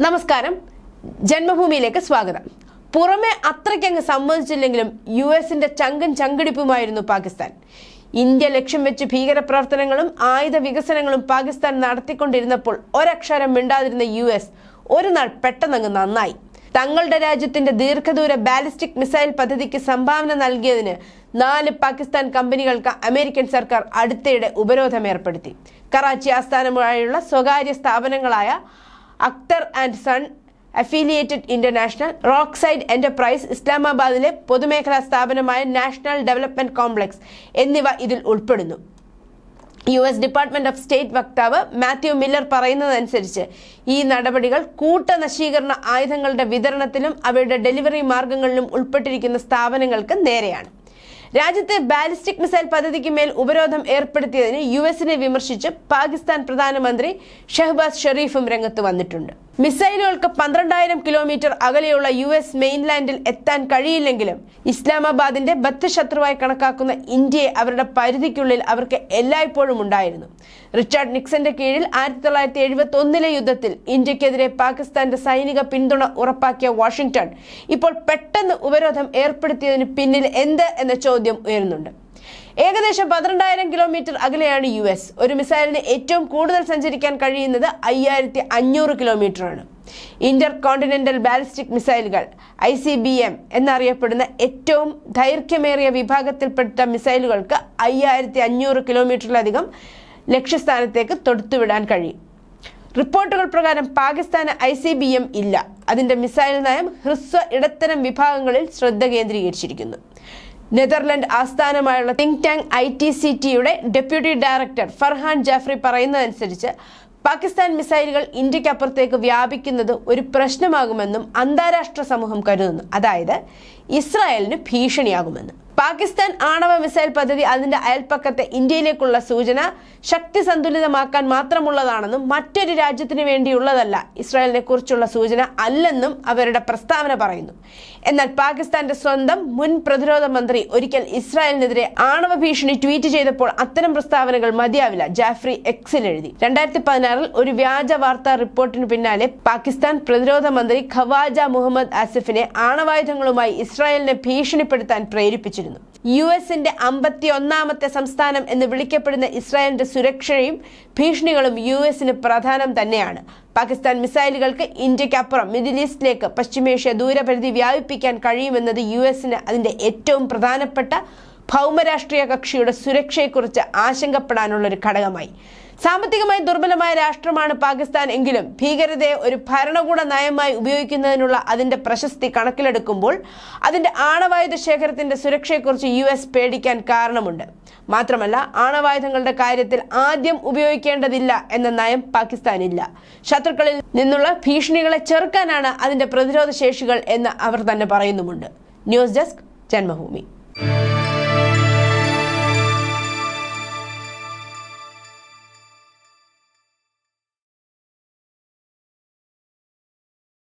നമസ്കാരം. ജന്മഭൂമിയിലേക്ക് സ്വാഗതം. പുറമെ അത്രയ്ക്കങ്ങ് സമ്മതിച്ചില്ലെങ്കിലും യു എസിന്റെ ചങ്കൻ ചങ്കടിപ്പുമായിരുന്നു പാകിസ്ഥാൻ. ഇന്ത്യ ലക്ഷ്യം വെച്ച് ഭീകരപ്രവർത്തനങ്ങളും ആയുധ വികസനങ്ങളും പാകിസ്ഥാൻ നടത്തിക്കൊണ്ടിരുന്നപ്പോൾ ഒരക്ഷരം മിണ്ടാതിരുന്ന യു എസ് ഒരു നാൾ പെട്ടെന്നങ്ങ് നന്നായി. തങ്ങളുടെ രാജ്യത്തിന്റെ ദീർഘദൂര ബാലിസ്റ്റിക് മിസൈൽ പദ്ധതിക്ക് സംഭാവന നൽകിയതിന് നാല് പാകിസ്ഥാൻ കമ്പനികൾക്ക് അമേരിക്കൻ സർക്കാർ അടുത്തിടെ ഉപരോധം ഏർപ്പെടുത്തി. കറാച്ചി ആസ്ഥാനമായുള്ള സ്വകാര്യ സ്ഥാപനങ്ങളായ Akhtar and son affiliated international rock side enterprise ഇസ്ലാമാബാദിലെ പൊതുമേഖലാ സ്ഥാപനമായ നാഷണൽ ഡെവലപ്മെന്റ് കോംപ്ലക്സ് എന്നിവ ഇതിൽ ഉൾപ്പെടുന്നു. U S department of state വക്താവ് മാത്യു മില്ലർ പറയുന്നതനുസരിച്ച് ഈ നടപടികൾ കൂട്ടനശീകരണ ആയുധങ്ങളുടെ വിതരണത്തിലും അവയുടെ ഡെലിവറി മാർഗങ്ങളിലും ഉൾപ്പെട്ടിരിക്കുന്ന സ്ഥാപനങ്ങൾക്ക് നേരെയാണ്. രാജ്യത്തെ ബാലിസ്റ്റിക് മിസൈൽ പദ്ധതിക്ക് മേൽ ഉപരോധം ഏർപ്പെടുത്തിയതിന് യു എസിനെ വിമർശിച്ച് പാകിസ്ഥാൻ പ്രധാനമന്ത്രി ഷഹബാസ് ഷെറീഫും രംഗത്ത് വന്നിട്ടുണ്ട്. മിസൈലുകൾക്ക് പന്ത്രണ്ടായിരം കിലോമീറ്റർ അകലെയുള്ള യു എസ് മെയിൻലാൻഡിൽ എത്താൻ കഴിയില്ലെങ്കിലും ഇസ്ലാമാബാദിന്റെ ബദ്ധശത്രുവായി കണക്കാക്കുന്ന ഇന്ത്യയെ അവരുടെ പരിധിക്കുള്ളിൽ അവർക്ക് എല്ലായ്പ്പോഴും ഉണ്ടായിരുന്നു. റിച്ചാർഡ് നിക്സന്റെ കീഴിൽ ആയിരത്തി തൊള്ളായിരത്തി എഴുപത്തി ഒന്നിലെ യുദ്ധത്തിൽ ഇന്ത്യക്കെതിരെ പാകിസ്ഥാന്റെ സൈനിക പിന്തുണ ഉറപ്പാക്കിയ വാഷിംഗ്ടൺ ഇപ്പോൾ പെട്ടെന്ന് ഉപരോധം ഏർപ്പെടുത്തിയതിന് പിന്നിൽ എന്ത് എന്ന ചോദ്യം ഉയരുന്നുണ്ട്. ഏകദേശം പന്ത്രണ്ടായിരം കിലോമീറ്റർ അകലെയാണ് യു എസ്. ഒരു മിസൈലിന് ഏറ്റവും കൂടുതൽ സഞ്ചരിക്കാൻ കഴിയുന്നത് അയ്യായിരത്തി അഞ്ഞൂറ് കിലോമീറ്റർ ആണ് ഇന്റർ കോണ്ടിനെന്റൽ ബാലിസ്റ്റിക് മിസൈലുകൾ ഐ സി ബി എം എന്നറിയപ്പെടുന്ന ഏറ്റവും ദൈർഘ്യമേറിയ വിഭാഗത്തിൽപ്പെട്ട മിസൈലുകൾക്ക് അയ്യായിരത്തി അഞ്ഞൂറ് കിലോമീറ്ററിലധികം ലക്ഷ്യസ്ഥാനത്തേക്ക് തൊടുത്തുവിടാൻ കഴിയും. റിപ്പോർട്ടുകൾ പ്രകാരം പാകിസ്ഥാന് ഐ സി ബി എം ഇല്ല. അതിന്റെ മിസൈൽ നയം ഹ്രസ്വ ഇടത്തരം വിഭാഗങ്ങളിൽ ശ്രദ്ധ കേന്ദ്രീകരിച്ചിരിക്കുന്നു. നെതർലൻഡ് ആസ്ഥാനമായുള്ള think tank I T C ടിയുടെ ഡെപ്യൂട്ടി ഡയറക്ടർ ഫർഹാൻ ജാഫ്രി പറയുന്നതനുസരിച്ച് പാകിസ്ഥാൻ മിസൈലുകൾ ഇന്ത്യക്കപ്പുറത്തേക്ക് വ്യാപിക്കുന്നത് ഒരു പ്രശ്നമാകുമെന്നും അന്താരാഷ്ട്ര സമൂഹം കരുതുന്നു. അതായത് ഇസ്രായേലിന് ഭീഷണിയാകുമെന്ന്. പാകിസ്ഥാൻ ആണവ മിസൈൽ പദ്ധതി അതിന്റെ അയൽപ്പക്കത്തെ ഇന്ത്യയിലേക്കുള്ള സൂചന ശക്തി സന്തുലിതമാക്കാൻ മാത്രമുള്ളതാണെന്നും മറ്റൊരു രാജ്യത്തിന് വേണ്ടിയുള്ളതല്ല ഇസ്രായേലിനെ കുറിച്ചുള്ള സൂചന അല്ലെന്നും അവരുടെ പ്രസ്താവന പറയുന്നു. എന്നാൽ പാകിസ്ഥാന്റെ സ്വന്തം മുൻ പ്രതിരോധ മന്ത്രി ഒരിക്കൽ ഇസ്രായേലിനെതിരെ ആണവ ഭീഷണി ട്വീറ്റ് ചെയ്തപ്പോൾ അത്തരം പ്രസ്താവനകൾ മതിയാവില്ല ജാഫ്രി എക്സിൽ എഴുതി. രണ്ടായിരത്തി പതിനാറിൽ ഒരു വ്യാജ വാർത്താ റിപ്പോർട്ടിന് പിന്നാലെ പാകിസ്ഥാൻ പ്രതിരോധ മന്ത്രി ഖവാജ മുഹമ്മദ് ആസിഫിനെ ആണവായുധങ്ങളുമായി ഇസ്രായേലിനെ ഭീഷണിപ്പെടുത്താൻ പ്രേരിപ്പിച്ചിരുന്നു. യു എസിന്റെ അമ്പത്തി ഒന്നാമത്തെ സംസ്ഥാനം എന്ന് വിളിക്കപ്പെടുന്ന ഇസ്രായേലിന്റെ സുരക്ഷയും ഭീഷണികളും യു എസിന് പ്രധാനം തന്നെയാണ്. പാകിസ്ഥാൻ മിസൈലുകൾക്ക് ഇന്ത്യക്കപ്പുറം മിഡിൽ ഈസ്റ്റിലേക്ക് പശ്ചിമേഷ്യ ദൂരപരിധി വ്യാപിപ്പിക്കാൻ കഴിയുമെന്നത് യു എസിന് അതിന്റെ ഏറ്റവും പ്രധാനപ്പെട്ട ഭൗമരാഷ്ട്രീയ കക്ഷിയുടെ സുരക്ഷയെക്കുറിച്ച് ആശങ്കപ്പെടാനുള്ള ഒരു ഘടകമായി. സാമ്പത്തികമായി ദുർബലമായ രാഷ്ട്രമാണ് പാകിസ്ഥാൻ എങ്കിലും ഭീകരതയെ ഒരു ഭരണകൂട നയമായി ഉപയോഗിക്കുന്നതിനുള്ള അതിന്റെ പ്രശസ്തി കണക്കിലെടുക്കുമ്പോൾ അതിന്റെ ആണവായുധ ശേഖരത്തിന്റെ സുരക്ഷയെക്കുറിച്ച് യു എസ് പേടിക്കാൻ കാരണമുണ്ട്. മാത്രമല്ല ആണവായുധങ്ങളുടെ കാര്യത്തിൽ ആദ്യം ഉപയോഗിക്കേണ്ടതില്ല എന്ന നയം പാകിസ്ഥാനില്ല. ശത്രുക്കളിൽ നിന്നുള്ള ഭീഷണികളെ ചെറുക്കാനാണ് അതിന്റെ പ്രതിരോധ ശേഷികൾ എന്ന് അവർ തന്നെ പറയുന്നുമുണ്ട്. News desk Janmabhumi.